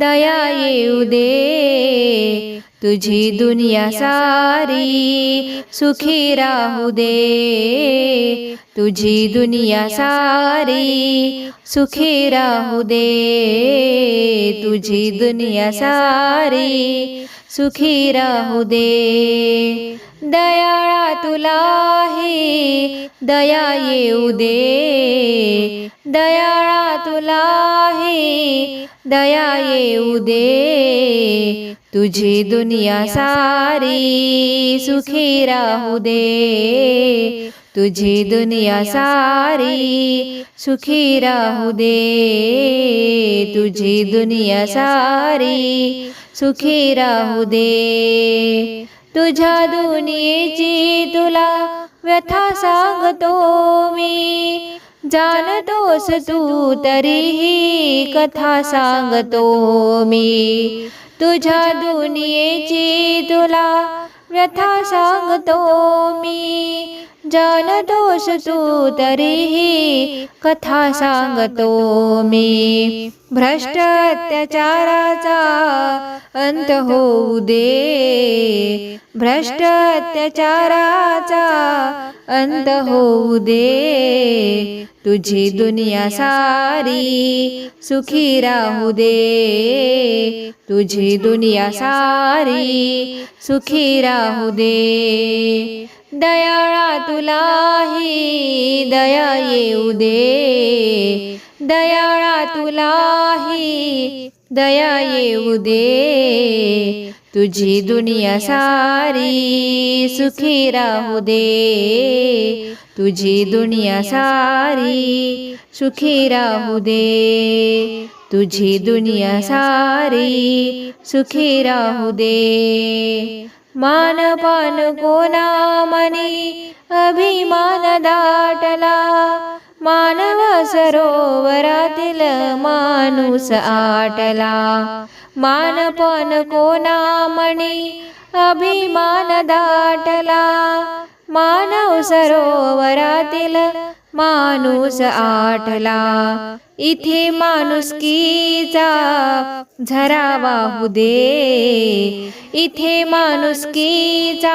दया येऊ दे तुझी दुनिया सारी सुखी राहू दे तुझी दुनिया सारी सुखी राहू दे तुझी दुनिया सारी सुखी राहू दे। दयाळा तुलाही दया येऊ दे दयाळा तुलाही दया येऊ दे तुझी दुनिया सारी सुखी राहू दे। तुझी दुनिया सारी सुखी राहू दे। तुझी दुनिया सारी सुखी राहू दे। तुझ्या दुनियेची तुला व्यथा सांगतो मी। जाणतोस तू तरीही कथा सांगतो मी. तुझ्या दुनियेची तुला व्यथा सांगतो मी. जाणतोस तू तरीही कथा सांगतो मी. भ्रष्ट अत्याचाराचा अंत होऊ दे. भ्रष्ट अत्याचाराचा अंत होऊ दे. तुझी दुनिया सारी सुखी राहू दे. तुझी दुनिया सारी सुखी राहू दे. दयाळा तुलाही दया येऊ दे. दयाळा तुलाही दया येऊ दे. तुझी दुनिया सारी सुखी राहू दे. तुझी दुनिया सारी सुखी राहू दे. तुझी दुनिया सारी सुखी राहू दे. मानपान कोणा मनी अभिमान दाटला. मानव सरोवरातील माणूस आटला. मानपण कोणा मणी अभिमान दाटला. मानव सरोवरातील माणूस आठला. इथे माणुसकीचा झरा वाहू दे. इथे माणुसकीचा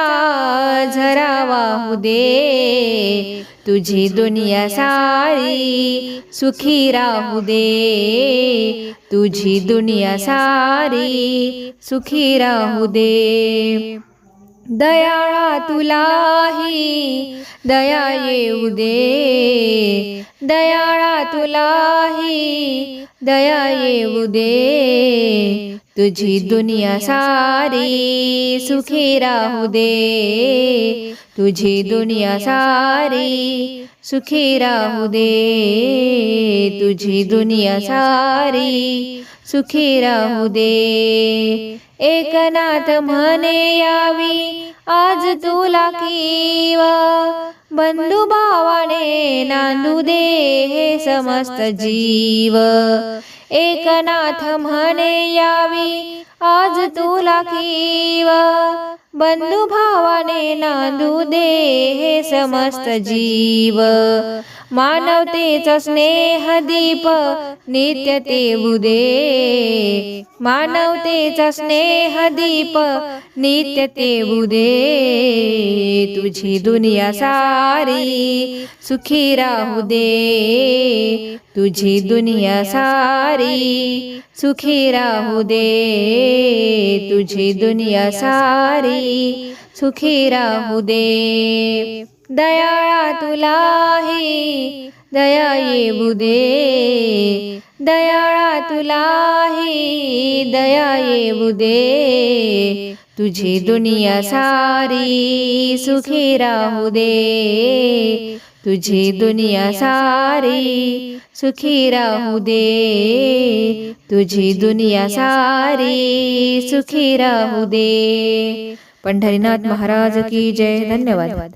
झरा वाहू दे. तुझी दुनिया सारी सुखी राहू दे. तुझी दुनिया सारी सुखी राहू दे. दयाळा तुलाही दया येऊ दे दयाळा तुलाही दया येऊ दे तुझी दुनिया सारी सुखी राहू दे तुझी दुनिया सारी सुखी राहू दे तुझी दुनिया सारी सुखी राहू दे. एकनाथ म्हणे यावी आज तुला किवा बंधू भावाने नांदू दे हे समस्त जीव. एकनाथ म्हणे यावी आज तुला किवा बंधू भावाने नांदू दे हे समस्त जीव. मानवतेचा स्नेह दीप नित्य तेवू दे मानवतेचा स्नेह दीप नित्य तेवू दे तुझी दुनिया सारी सुखी राहू दे. तुझी दुनिया सारी सुखी राहू दे. तुझी दुनिया सारी सुखी राहू दे. दयाळा तुलाही दया येऊ दे दयाळा तुलाही दया येऊ दे तुझी दुनिया सारी सुखी राहू दे. तुझी दुनिया सारी सुखी राहू दे. तुझी दुनिया सारी सुखी राहू दे. पंढरीनाथ महाराज की जय. धन्यवाद.